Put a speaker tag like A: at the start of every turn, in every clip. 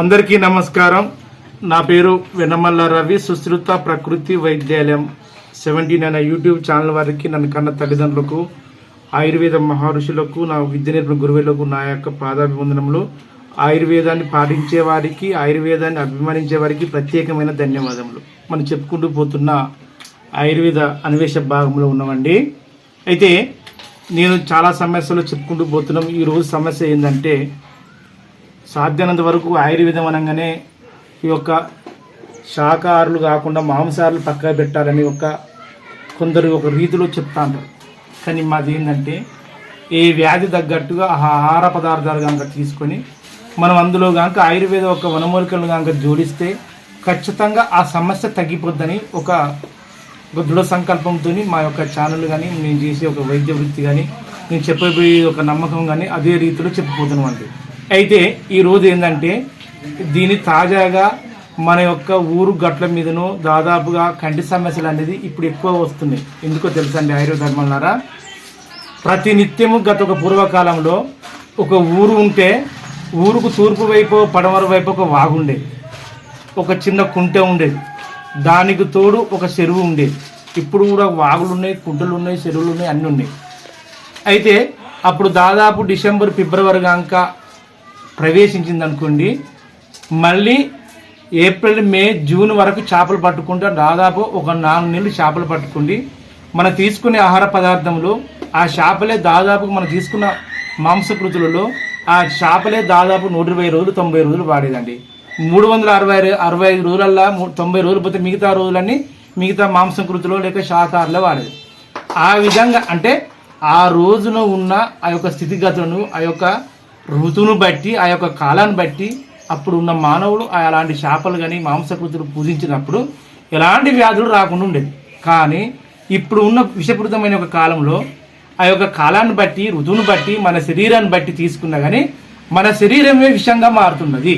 A: అందరికీ నమస్కారం. నా పేరు వెన్నమల్ల రవి సుశ్రుత ప్రకృతి వైద్యాలయం సెవెంటీన్ అనే యూట్యూబ్ ఛానల్ వారికి నన్ను కన్న తల్లిదండ్రులకు ఆయుర్వేద మహర్షులకు నా విద్య నేర్పిన గురువులకు నా యొక్క పాదాభివందనములు. ఆయుర్వేదాన్ని పాటించే వారికి ఆయుర్వేదాన్ని అభిమానించే వారికి ప్రత్యేకమైన ధన్యవాదములు. మనం చెప్పుకుంటూ పోతున్న ఆయుర్వేద అన్వేష భాగంలో ఉన్నామండి. అయితే నేను చాలా సమస్యలు చెప్పుకుంటూ పోతున్నాం. ఈ రోజు సమస్య ఏంటంటే సాధ్యమైనంత వరకు ఆయుర్వేదం అనగానే ఈ యొక్క శాకాహారులు కాకుండా మాంసాహారులు పక్కన పెట్టాలని ఒక కొందరు ఒక రీతిలో చెప్తా ఉంటారు. కానీ మాది ఏంటంటే ఏ వ్యాధి తగ్గట్టుగా ఆ ఆహార పదార్థాలు కనుక తీసుకొని మనం అందులో కనుక ఆయుర్వేద ఒక వనమూలికలు కనుక జోడిస్తే ఖచ్చితంగా ఆ సమస్య తగ్గిపోద్దని ఒక ఒక దృఢ సంకల్పంతో మా యొక్క ఛానల్ కానీ నేను చేసే ఒక వైద్య వృత్తి కానీ నేను చెప్పబోయే ఒక నమ్మకం కానీ అదే రీతిలో చెప్పిపోతున్నాం అండి అయితే ఈ రోజు ఏంటంటే దీని తాజాగా మన యొక్క ఊరు గట్ల మీదను దాదాపుగా కంటి సమస్యలు అనేది ఇప్పుడు ఎక్కువ వస్తున్నాయి. ఎందుకో తెలుసండి ఆయుర్వేద ప్రతి నిత్యము గత ఒక పూర్వకాలంలో ఒక ఊరు ఉంటే ఊరుకు తూర్పు వైపు పడమర వైపు ఒక వాగు ఉండేది. ఒక చిన్న కుంటె ఉండేది. దానికి తోడు ఒక చెరువు ఉండేది. ఇప్పుడు కూడా వాగులు ఉన్నాయి కుంటలు ఉన్నాయి చెరువులు ఉన్నాయి అన్నీ ఉన్నాయి. అయితే అప్పుడు దాదాపు డిసెంబర్ ఫిబ్రవరి కనుక ప్రవేశించింది అనుకోండి మళ్ళీ ఏప్రిల్ మే జూన్ వరకు చేపలు పట్టుకుంటే దాదాపు ఒక నాలుగు నెలలు చేపలు పట్టుకుండి. మనం తీసుకునే ఆహార పదార్థంలో ఆ చేపలే దాదాపు మనం తీసుకున్న మాంసకృతులలో ఆ చేపలే దాదాపు నూట ఇరవై రోజులు తొంభై రోజులు వాడేదండి. మూడు వందల అరవై అరవై ఐదు రోజులల్లా మూ- తొంభై రోజులు పోతే మిగతా రోజులన్నీ మిగతా మాంసకృతులు లేక శాకాహారలో వాడేది. ఆ విధంగా అంటే ఆ రోజున ఉన్న ఆ యొక్క స్థితిగతులను ఆ యొక్క ఋతువును బట్టి ఆ యొక్క కాలాన్ని బట్టి అప్పుడు ఉన్న మానవులు ఆ అలాంటి చేపలు కానీ మాంసకృతులు పూజించినప్పుడు ఎలాంటి వ్యాధులు రాకుండా ఉండేది కానీ ఇప్పుడు ఉన్న విషపూరితమైన ఒక కాలంలో ఆ యొక్క కాలాన్ని బట్టి ఋతువును బట్టి మన శరీరాన్ని బట్టి తీసుకున్నా కానీ మన శరీరమే విషంగా మారుతున్నది.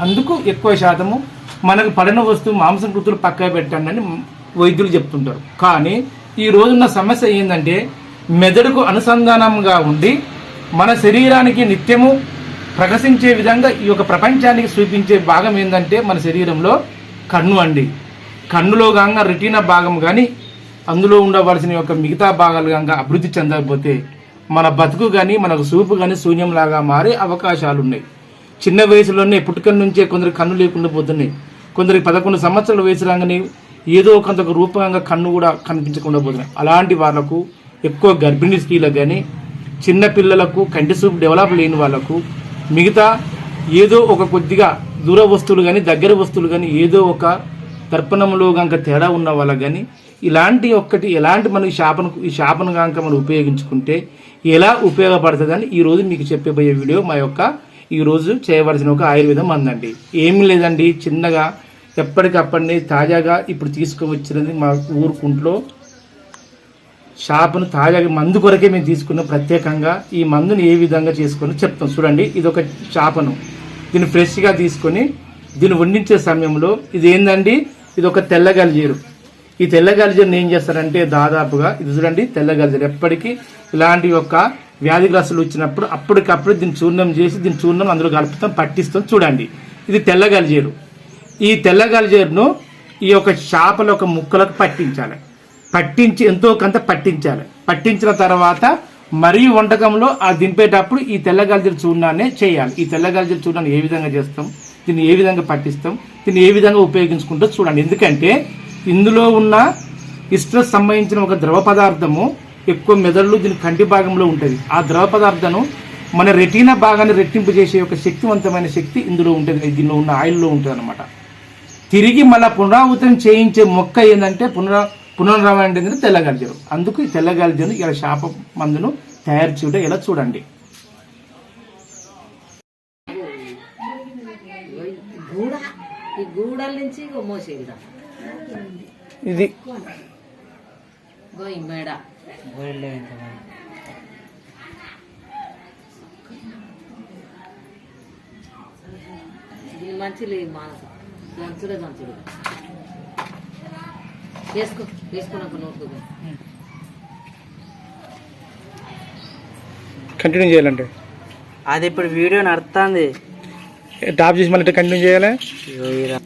A: అందుకు ఎక్కువ శాతము మనకు పడిన వస్తువు మాంసకృతులు పక్కన పెట్టండి అని వైద్యులు చెప్తుంటారు. కానీ ఈ రోజున్న సమస్య ఏంటంటే మెదడుకు అనుసంధానంగా ఉండి మన శరీరానికి నిత్యము ప్రకసించే విధంగా ఈ యొక్క ప్రపంచానికి చూపించే భాగం ఏంటంటే మన శరీరంలో కన్ను అండి. కన్నులో కాక రెటీనా భాగం కానీ అందులో ఉండవలసిన యొక్క మిగతా భాగాలు కనుక అభివృద్ధి చెందకపోతే మన బతుకు కానీ మనకు చూపు కానీ శూన్యంలాగా మారే అవకాశాలు ఉన్నాయి చిన్న వయసులోనే పుట్టుకల నుంచే కొందరు కన్ను లేకుండా పోతున్నాయి. కొందరికి పదకొండు సంవత్సరాల వయసు రాగానే ఏదో కొంత రూపంగా కన్ను కూడా కనిపించకుండా పోతున్నాయి. అలాంటి వాళ్ళకు ఎక్కువ గర్భిణీ స్త్రీలకు కానీ చిన్న పిల్లలకు కంటి చూపు డెవలప్ లేని వాళ్ళకు మిగతా ఏదో ఒక కొద్దిగా దూర వస్తువులు కానీ దగ్గర వస్తువులు కానీ ఏదో ఒక దర్పణంలో కనుక తేడా ఉన్న వాళ్ళకు కానీ ఇలాంటి ఒక్కటి ఎలాంటి మనకి శాపను ఈ శాపను కనుక మనం ఉపయోగించుకుంటే ఎలా ఉపయోగపడుతుందని ఈరోజు మీకు చెప్పబోయే వీడియో మా యొక్క ఈరోజు చేయవలసిన ఒక ఆయుర్వేదం అందండి. ఏమీ లేదండి చిన్నగా ఎప్పటికప్పటిని తాజాగా ఇప్పుడు తీసుకువచ్చినది మా ఊరుకుంట్లో షాపును తాజాగా మందు కొరకే మేము తీసుకున్నాం. ప్రత్యేకంగా ఈ మందుని ఏ విధంగా చేసుకొని చెప్తాం. చూడండి ఇది ఒక చేపను దీన్ని ఫ్రెష్గా తీసుకొని దీన్ని వండించే సమయంలో ఇది ఏందండి ఇది ఒక తెల్ల గలిజీరు. ఈ తెల్ల గలిజీరుని ఏం చేస్తారంటే దాదాపుగా ఇది చూడండి తెల్ల గలిజీరు. ఎప్పటికీ ఇలాంటి యొక్క వ్యాధిగ్రస్తులు వచ్చినప్పుడు అప్పటికప్పుడు దీన్ని చూర్ణం చేసి దీన్ని చూర్ణం అందులో కలుపుతాం పట్టిస్తాం. చూడండి ఇది తెల్ల గలిజీరు. ఈ తెల్ల గలిజేరును ఈ యొక్క చేపల ఒక ముక్కలకు పట్టించాలి. పట్టించి ఎంతో కొంత పట్టించాలి. పట్టించిన తర్వాత మరీ వంటకంలో ఆ దింపేటప్పుడు ఈ తెల్ల గల్జీల చూర్ణాన్ని చేయాలి. ఈ తెల్ల గల్జీల చూర్ణాన్ని ఏ విధంగా చేస్తాం? దీన్ని ఏ విధంగా పట్టిస్తాం? దీన్ని ఏ విధంగా ఉపయోగించుకుంటూ చూడండి. ఎందుకంటే ఇందులో ఉన్న ఇస్ట్రెస్ సంబంధించిన ఒక ద్రవ పదార్థము ఎక్కువ మెదడులో దీని కంటి భాగంలో ఉంటుంది. ఆ ద్రవ పదార్థను మన రెటీనా భాగాన్ని రెట్టింపు చేసే ఒక శక్తివంతమైన శక్తి ఇందులో ఉంటుంది. దీనిలో ఉన్న ఆయిల్లో ఉంటుంది అనమాట తిరిగి మళ్ళీ పునరావృతం చేయించే మొక్క ఏంటంటే పునరా పునరావృతం ఏంటంటే తెల్లగలిజరు అందుకు ఈ తెల్లగలిజను ఇలా శాప మందును తయారు చేయడం ఇలా చూడండి.
B: గూడ ఈ గూడల నుంచి ఇగో మోసేద్దాం.
A: ఇది.
B: గో ఈ మేడ? ఇది మంచి లేదు మానస దంచుడే దంచుడు వేసుకో వేసుకున్నాక
A: కంటిన్యూ చేయాలంటే.
C: అది ఇప్పుడు వీడియో నడుస్తుంది
A: టాప్ చేసి మళ్ళీ కంటిన్యూ చేయాలి?
B: ఇగో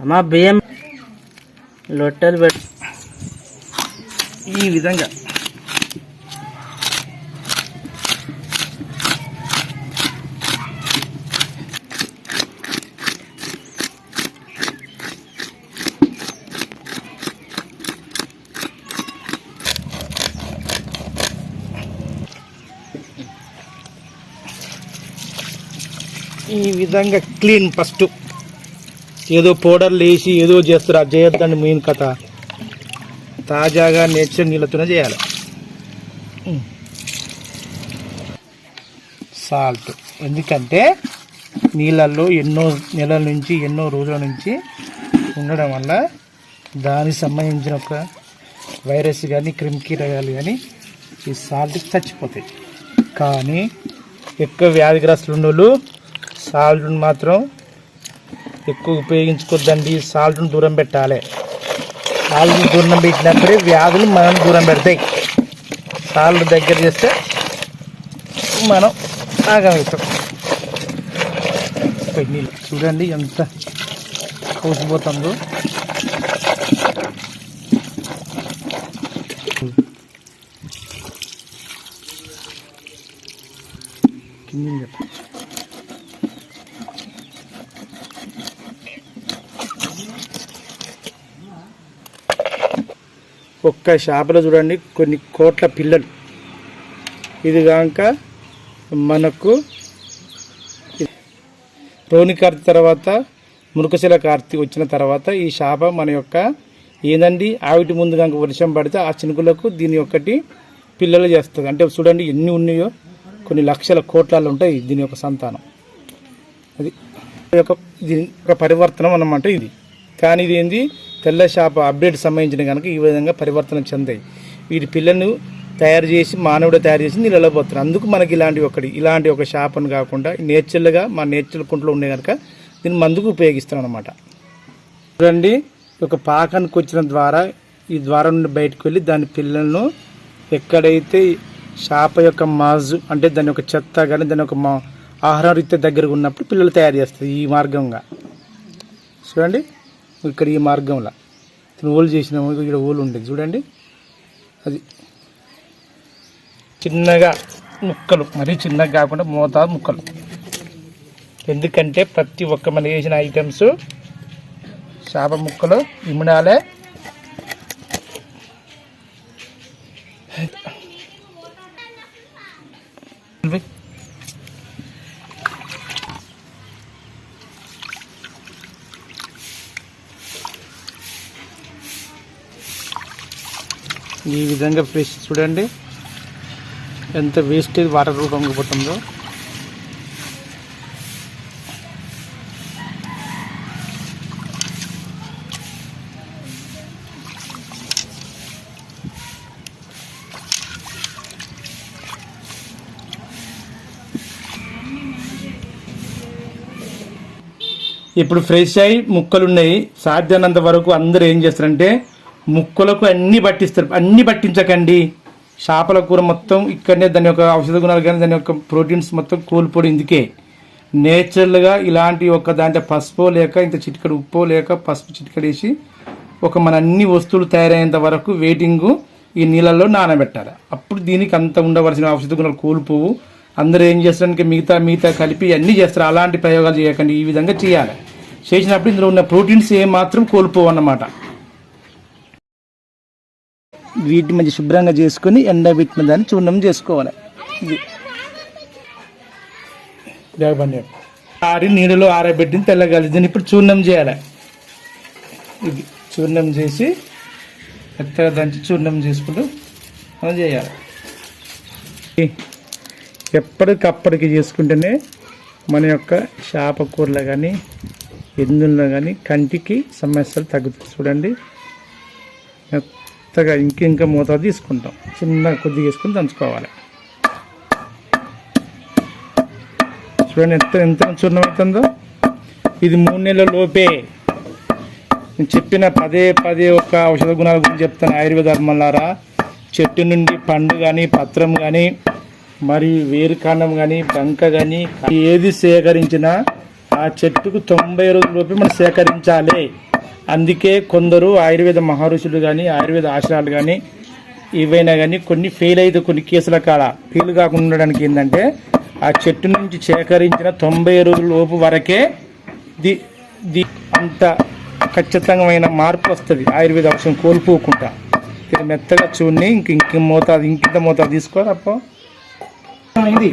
B: అమ్మా బియ్యం లొట్టెలు పెట్టి
A: ఈ విధంగా. ఈ విధంగా క్లీన్ ఫస్ట్. ఏదో పౌడర్లు వేసి ఏదో చేస్తారు అది చేయొద్దండి మెయిన్ కథ. తాజాగా నేచర్ నీళ్ళతోనే చేయాలి. సాల్ట్. ఎందుకంటే నీళ్ళల్లో ఎన్నో నెలల నుంచి ఎన్నో రోజుల నుంచి ఉండడం వల్ల దానికి సంబంధించిన ఒక వైరస్ కానీ క్రిమికీటకాలు కానీ ఈ సాల్ట్ చచ్చిపోతాయి. కానీ ఎక్కువ వ్యాధిగ్రస్తులు ఉన్నోళ్ళు సాల్ట్ని మాత్రం ఎక్కువ ఉపయోగించుకోద్దండి సాల్ట్ను దూరం పెట్టాలి. సాల్ట్ దూరం పెట్టినప్పుడే వ్యాధులు మనం దూరం పెడతాయి. సాల్ట్ దగ్గర చేస్తే మనం ఆగమవుతాం నీళ్ళు చూడండి ఎంత కోసిపోతుందో కింద ఒక్క షాపులో చూడండి కొన్ని కోట్ల పిల్లలు. ఇది కాక మనకు రోని కార్తీ తర్వాత మురుకశిల కార్తీ వచ్చిన తర్వాత ఈ శాప మన యొక్క ఏందండి? ఆవిటి ముందు కనుక వర్షం పడితే ఆ చినుకులకు దీని ఒక్కటి పిల్లలు చేస్తుంది. అంటే చూడండి ఎన్ని ఉన్నాయో? కొన్ని లక్షల కోట్లలో ఉంటాయి దీని యొక్క సంతానం. అది ఇది ఒక దీని ఒక పరివర్తనం అన్నమాట ఇది. కానీ ఇది ఏంది? తెల్ల చేప అప్డేట్ సంబంధించిన కనుక ఈ విధంగా పరివర్తన చెందాయి. వీటి పిల్లలను తయారు చేసి మానవుడు తయారు చేసి నీళ్ళలో పోతారు. అందుకు మనకి ఇలాంటి ఒకటి ఇలాంటి ఒక చేపను కాకుండా నేచురల్గా మా నేచురల్ కుంట్లో ఉండే కనుక దీన్ని మందుకు ఉపయోగిస్తాం అనమాట చూడండి ఒక పాకానికి వచ్చిన ద్వారా ఈ ద్వారం నుండి బయటకు వెళ్ళి దాని పిల్లలను ఎక్కడైతే చేప యొక్క మాజు అంటే దాని యొక్క చెత్త కానీ దాని యొక్క మా ఆహార రీత్యా దగ్గర ఉన్నప్పుడు పిల్లలు తయారు చేస్తుంది ఈ మార్గంగా. చూడండి. ఇక్కడ ఈ మార్గంలో. ఇతను ఓలు చేసిన ఇక్కడ ఓలు ఉంటుంది. చూడండి. అది చిన్నగా ముక్కలు. మరీ చిన్నగా కాకుండా మోతాదు ముక్కలు. ఎందుకంటే ప్రతి ఒక్క మనం వేసిన ఐటమ్స్ చేప ముక్కలు ఇమిడాలే నిజంగా విధంగా ఫ్రెష్ చూడండి. ఎంత వేస్టేజ్ వాటర్ పొంగిపోతుందో ఇప్పుడు ఫ్రెష్ అయ్యి ముక్కలు ఉన్నాయి సాధ్యమైనంత వరకు అందరూ ఏం చేస్తారంటే ముక్కలకు అన్ని పట్టిస్తారు. అన్ని పట్టించకండి. చేపల కూర మొత్తం ఇక్కడనే దాని యొక్క ఔషధ గుణాలు కానీ దాని యొక్క ప్రోటీన్స్ మొత్తం కోల్పోయి ఇందుకే. నేచురల్గా ఇలాంటి ఒక దాంట్లో పసుపు లేక ఇంత చిటికడు ఉప్పు లేక పసుపు చిటికడేసి ఒక మన అన్ని వస్తువులు తయారయ్యేంత వరకు వెయిటింగ్ ఈ నీళ్ళల్లో నానబెట్టాలి. అప్పుడు దీనికి అంత ఉండవలసిన ఔషధ గుణాలు కోల్పోవు. అందరూ ఏం చేస్తారంటే మిగతా మిగతా కలిపి అన్నీ చేస్తారు. అలాంటి ప్రయోగాలు చేయకండి. ఈ విధంగా చేయాలి. చేసినప్పుడు ఇందులో ఉన్న ప్రోటీన్స్ ఏమాత్రం మాత్రం కోల్పోవు అన్నమాట. వీటి మంచి శుభ్రంగా చేసుకొని ఎండబెట్టిన దాన్ని చూర్ణం చేసుకోవాలి. ఇది. ఆరి నీడలో ఆరబెట్టిన తెల్లగాలి దీన్ని ఇప్పుడు చూర్ణం చేయాలి. ఇది చూర్ణం చేసి మెత్తగా దంచి చూర్ణం చేసుకుంటూ మనం చేయాలి. ఎప్పటికప్పటికి చేసుకుంటేనే మన యొక్క చేప కూరలో కానీ ఎందులో కానీ కంటికి సమస్యలు తగ్గుతాయి. చూడండి. మెత్తగా ఇంకింకా మూత తీసుకుంటాం. చిన్న కొద్దిగా వేసుకుని దంచుకోవాలి. చూడండి ఎంత ఎంత చూర్ణం అవుతుందో? ఇది మూడు నెలల లోపే. నేను చెప్పిన పదే పదే ఒక ఔషధ గుణాల గురించి చెప్తాను ఆయుర్వేద ధర్మలారా. చెట్టు నుండి పండు కానీ పత్రం కానీ మరి వేరుకాండం కానీ బంక కానీ ఏది సేకరించినా ఆ చెట్టుకు తొంభై రోజుల లోపే మనం సేకరించాలి. అందుకే కొందరు ఆయుర్వేద మహర్షులు కానీ ఆయుర్వేద ఆశ్రయాలు కానీ ఏవైనా కానీ కొన్ని ఫెయిల్ అయితే కొన్ని కేసుల కాడ ఫెయిల్ కాకుండా ఉండడానికి ఏంటంటే ఆ చెట్టు నుంచి సేకరించిన తొంభై రోజుల లోపు వరకే ది ది అంత ఖచ్చితమైన మార్పు వస్తుంది ఆయుర్వేద ఔషధం కోల్పోకుండా. ఇది మెత్తగా చూడండి ఇంక ఇంక మోతాదు ఇంకింత మోతాదు తీసుకోవాలి అప్ప. ఇది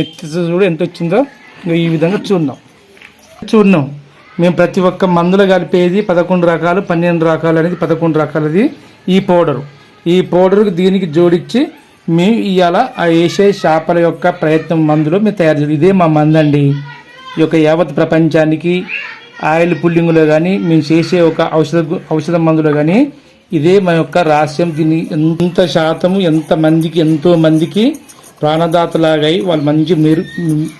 A: ఎత్తి చూడు ఎంత వచ్చిందో ఈ విధంగా చూద్దాం చూర్ణం మేము ప్రతి ఒక్క మందులు కలిపేది పదకొండు రకాలు పన్నెండు రకాలు అనేది పదకొండు రకాలది ఈ పౌడరు. ఈ పౌడర్ దీనికి జోడించి మేము ఇవాళ ఆ వేసే చేపల యొక్క ప్రయత్నం మందులో మేము తయారు చేయాలి ఇదే మా మందండి. ఈ యొక్క యావత్ ప్రపంచానికి ఆయిల్ పుల్లింగ్లో కానీ మేము చేసే ఒక ఔషధ ఔషధ మందులో కానీ ఇదే మా యొక్క రహస్యం. దీన్ని ఎంత శాతము ఎంత మందికి ఎంతో మందికి ప్రాణదాతలాగా వాళ్ళు మంచి మెరు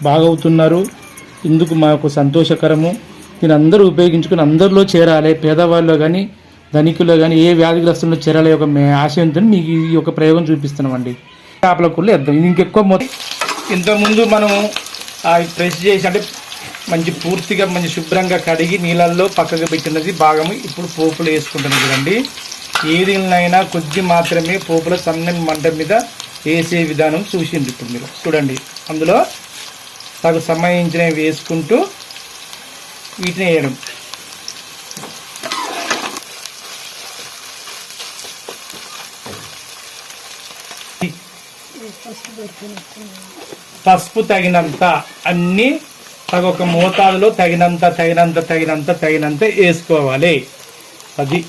A: బాగవుతున్నారు. ఇందుకు మాకు సంతోషకరము. దీని అందరూ ఉపయోగించుకుని అందరిలో చేరాలి. పేదవాళ్ళలో కానీ ధనికులు కానీ ఏ వ్యాధిగ్రస్తుల్లో చేరాలి ఒక ఆశయంతో మీకు ఈ యొక్క ప్రయోగం చూపిస్తున్నామండి. చేపల కూరలు వేద్దాం. ఇది ఇంకెక్కువ మొత్తం ఇంతకుముందు మనము ప్రెస్ చేసి అంటే మంచి పూర్తిగా మంచి శుభ్రంగా కడిగి నీళ్ళల్లో పక్కకు పెట్టినది భాగము ఇప్పుడు పోపులు వేసుకుంటున్నాం చూడండి. ఏదినైనా కొద్ది మాత్రమే పోపుల సన్నని మంట మీద వేసే విధానం చూసింది ఇప్పుడు మీరు. చూడండి. అందులో తగు సంబంధించినవి వేసుకుంటూ వీటిని వేయడం. పసుపు తగినంత అన్ని ఒక మోతాదులో తగినంత తగినంత తగినంత తగినంత వేసుకోవాలి. అది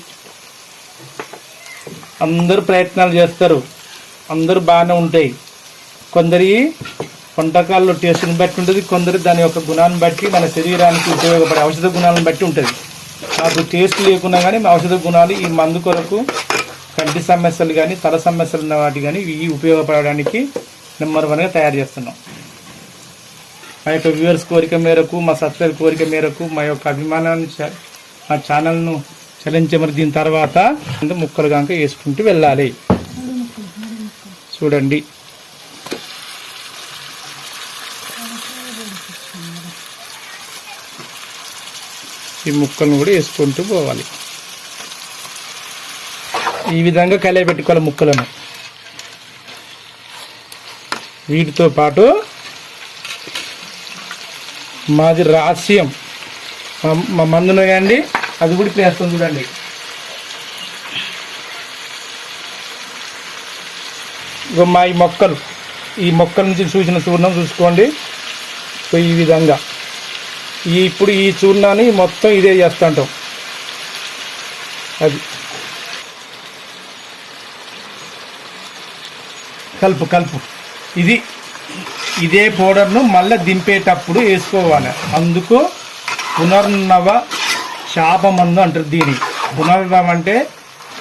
A: అందరూ ప్రయత్నాలు చేస్తారు. అందరూ బాగానే ఉంటాయి. కొందరి వంటకాల్లో టేస్ట్ని బట్టి ఉంటుంది కొందరు దాని యొక్క గుణాన్ని బట్టి మన శరీరానికి ఉపయోగపడే ఔషధ గుణాలను బట్టి ఉంటుంది. నాకు టేస్ట్ లేకున్నా కానీ మా ఔషధ గుణాలు ఈ మందు కొరకు కంటి సమస్యలు కానీ తల సమస్యలు ఉన్న వాటి కానీ ఇవి ఉపయోగపడడానికి నెంబర్ వన్గా తయారు చేస్తున్నాం. మా యొక్క వ్యూవర్స్ కోరిక మేరకు మా సబ్స్క్రైబర్ కోరిక మేరకు మా యొక్క అభిమానాన్ని చ- మా ఛానల్ను చలించమని దీని తర్వాత ముక్కలు కనుక వేసుకుంటూ వెళ్ళాలి. చూడండి. ఈ ముక్కలను కూడా వేసుకుంటూ పోవాలి. ఈ విధంగా కలియ పెట్టుకోవాలి ముక్కలను. వీటితో పాటు మాది రహస్యం. మా- మందున అండి అది కూడా ఇప్పుడు వేస్తాం చూడండి. మా ఈ మొక్కలు ఈ మొక్కల నుంచి చూసిన చూర్ణం చూసుకోండి. ఈ విధంగా. ఈ ఇప్పుడు ఈ చూర్ణాన్ని మొత్తం ఇదే చేస్తుంటాం. అది. కలుపు కలుపు. ఇది ఇదే పౌడర్ను మళ్ళీ దింపేటప్పుడు వేసుకోవాలి. అందుకు పునర్నవ శాపమందు అంటారు దీని పునర్నవ అంటే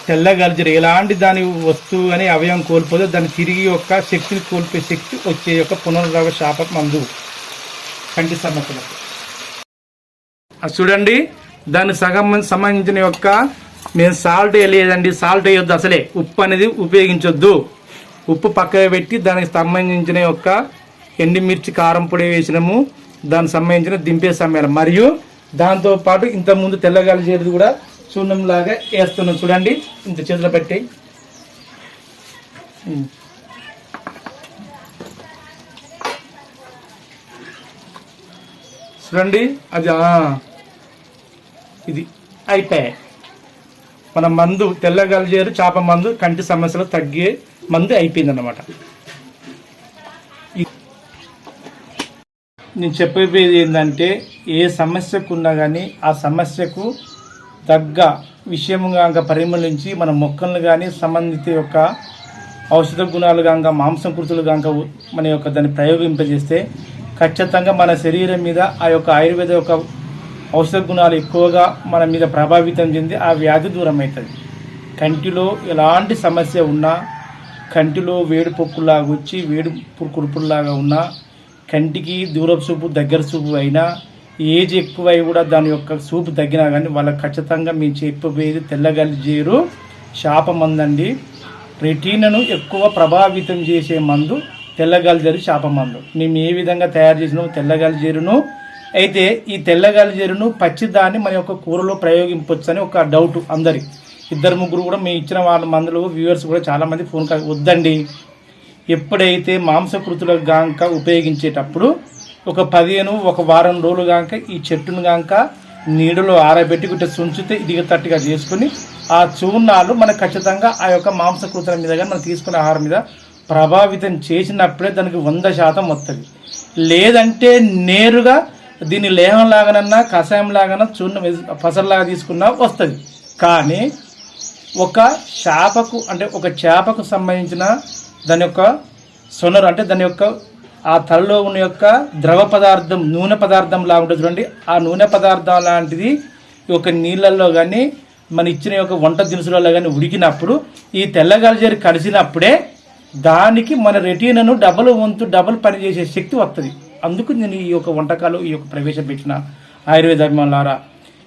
A: తెల్లగలిజరు ఎలాంటి దాని వస్తువు అని అవయవం కోల్పోతే దాన్ని తిరిగి యొక్క శక్తిని కోల్పోయే శక్తి వచ్చే యొక్క పునర్నవ శాప మందు. కంటి సమస్యలకు అది చూడండి దాని సగం సంబంధించిన యొక్క మేము సాల్ట్ వేయలేదండి. సాల్ట్ వేయొద్దు అసలే. ఉప్పు అనేది ఉపయోగించొద్దు. ఉప్పు పక్కన పెట్టి దానికి సంబంధించిన యొక్క ఎండుమిర్చి కారం పొడి వేసినాము. దానికి సంబంధించిన దింపే సమయాలు. మరియు దాంతో పాటు తెల్లగాలి చేతి కూడా చూర్ణం లాగా వేస్తున్నాం చూడండి. ఇంత చేతిలో పెట్టి. చూడండి అది ఇది అయిపోయాయి. మన మందు తెల్లగలిజేరు చేప మందు కంటి సమస్యలు తగ్గే మందు అయిపోయిందన్నమాట. నేను చెప్పేది ఏంటంటే ఏ సమస్యకు ఉన్నా కానీ ఆ సమస్యకు తగ్గ విషయముగా పరిమళించి మన మొక్కలను కానీ సంబంధిత యొక్క ఔషధ గుణాలు కాక మాంసకృతులు కాక మన యొక్క దాన్ని ప్రయోగింపజేస్తే ఖచ్చితంగా మన శరీరం మీద ఆ యొక్క ఆయుర్వేద యొక్క ఔషధ గుణాలు ఎక్కువగా మన మీద ప్రభావితం చెంది ఆ వ్యాధి దూరం అవుతుంది కంటిలో ఎలాంటి సమస్య ఉన్నా కంటిలో వేడి పొక్కులాగా వచ్చి వేడి కురుపుల్లాగా ఉన్నా కంటికి దూరపు చూపు దగ్గర చూపు అయినా ఏజ్ ఎక్కువై కూడా దాని యొక్క సూపు తగ్గినా కానీ వాళ్ళకి ఖచ్చితంగా మేము చెప్పబోయేది తెల్లగలిజేరు శాప మందండి. రెటీనను ఎక్కువ ప్రభావితం చేసే మందు తెల్లగలిజేరు శాప మందు. మేము ఏ విధంగా తయారు చేసినాము తెల్లగలిజేరును అయితే ఈ తెల్లగలిజేరును పచ్చిదాన్ని మన యొక్క కూరలో ప్రయోగించవచ్చు అని ఒక డౌట్ అందరి. ఇద్దరు ముగ్గురు కూడా మేము ఇచ్చిన వాళ్ళ మందులు వ్యూవర్స్ కూడా చాలామంది ఫోన్ కా వద్దండి. ఎప్పుడైతే మాంసకృతులకు గాంక ఉపయోగించేటప్పుడు ఒక పదిహేను ఒక వారం రోజులు కాక ఈ చెట్టును కాక నీడలో ఆరబెట్టి గుట్ట సుంచితే ఇదిగతట్టుగా చేసుకుని ఆ చూర్ణాలు మనకు ఖచ్చితంగా ఆ యొక్క మాంసకృతుల మీద కానీ మనం తీసుకునే ఆహారం మీద ప్రభావితం చేసినప్పుడే దానికి వంద శాతం వస్తుంది లేదంటే నేరుగా దీన్ని లేహం లాగానన్నా కషాయం లాగానన్నా చూర్ణం పసరలాగా తీసుకున్నా వస్తుంది. కానీ ఒక చేపకు అంటే ఒక చేపకు సంబంధించిన దాని యొక్క సొనరు అంటే దాని యొక్క ఆ తలలో ఉన్న యొక్క ద్రవ పదార్థం నూనె పదార్థం లాగా ఉంటుంది చూడండి. ఆ నూనె పదార్థం లాంటిది ఈ యొక్క నీళ్ళల్లో కానీ మన ఇచ్చిన యొక్క వంట దినుసులలో కానీ ఉడికినప్పుడు ఈ తెల్లగలజేరి కలిసినప్పుడే దానికి మన రెటీనను డబల్ వంతు డబల్ పనిచేసే శక్తి వస్తుంది అందుకు నేను ఈ యొక్క వంటకాలు ఈ యొక్క ప్రవేశపెట్టిన ఆయుర్వేద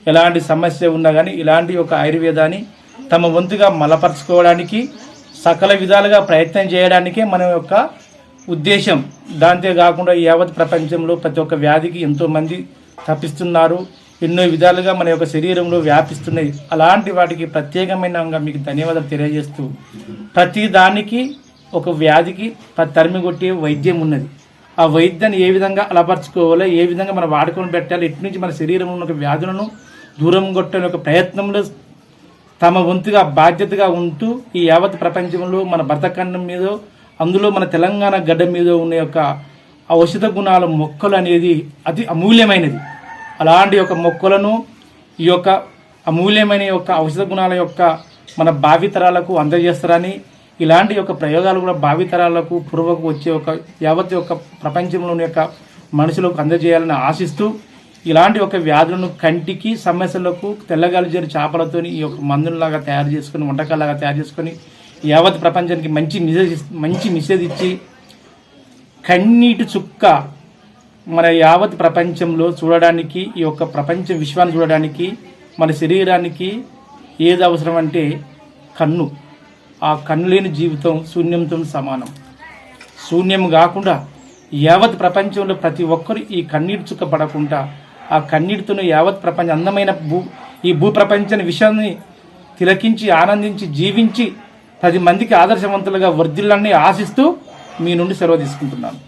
A: ఎలాంటి సమస్య ఉన్నా కానీ ఇలాంటి ఒక ఆయుర్వేదాన్ని తమ వంతుగా మలపరచుకోవడానికి సకల విధాలుగా ప్రయత్నం చేయడానికే మన యొక్క ఉద్దేశం. దాంతే కాకుండా యావత్ ప్రపంచంలో ప్రతి ఒక్క వ్యాధికి ఎంతోమంది తప్పిస్తున్నారు. ఎన్నో విధాలుగా మన యొక్క శరీరంలో వ్యాపిస్తున్నాయి. అలాంటి వాటికి ప్రత్యేకమైన మీకు ధన్యవాదాలు తెలియజేస్తూ ప్రతి దానికి ఒక వ్యాధికి తరిమి కొట్టే వైద్యం ఉన్నది. ఆ వైద్యాన్ని ఏ విధంగా అలపరచుకోవాలో ఏ విధంగా మనం వాడుకొని పెట్టాలి ఎటు నుంచి మన శరీరంలో ఉన్న ఒక వ్యాధులను దూరం కొట్టని ఒక ప్రయత్నంలో తమ వంతుగా బాధ్యతగా ఉంటూ ఈ యావత్ ప్రపంచంలో మన భరతఖండం మీద అందులో మన తెలంగాణ గడ్డ మీద ఉన్న యొక్క ఔషధ గుణాల మొక్కలు అనేది అతి అమూల్యమైనది. అలాంటి యొక్క మొక్కలను ఈ యొక్క అమూల్యమైన యొక్క ఔషధ గుణాల యొక్క మన భావితరాలకు అందజేస్తారని ఇలాంటి యొక్క ప్రయోగాలు కూడా భావితరాలకు పూర్వకు వచ్చే ఒక యావత్ యొక్క ప్రపంచంలోని యొక్క మనుషులకు అందజేయాలని ఆశిస్తూ ఇలాంటి ఒక వ్యాధులను కంటికి సమస్యలకు తెల్లగలిజేరు చేపలతోని ఈ యొక్క మందులాగా తయారు చేసుకొని వంటకాలాగా తయారు చేసుకొని యావత్ ప్రపంచానికి మంచి మెసేజ్ మంచి మెసేజ్ ఇచ్చి కన్నీటి చుక్క మన యావత్ ప్రపంచంలో చూడడానికి ఈ యొక్క ప్రపంచ విశ్వాన్ని చూడడానికి మన శరీరానికి ఏది అవసరం అంటే కన్ను. ఆ కన్ను లేని జీవితం శూన్యంతో సమానం. శూన్యం కాకుండా యావత్ ప్రపంచంలో ప్రతి ఒక్కరు ఈ కన్నీటి చుక్క పడకుండా ఆ కన్నీటితోనే యావత్ ప్రపంచం అందమైన భూ ఈ భూ ప్రపంచం విషయాన్ని తిలకించి ఆనందించి జీవించి పది మందికి ఆదర్శవంతులుగా వర్ధిల్లని ఆశిస్తూ మీ నుండి సెలవు తీసుకుంటున్నాను.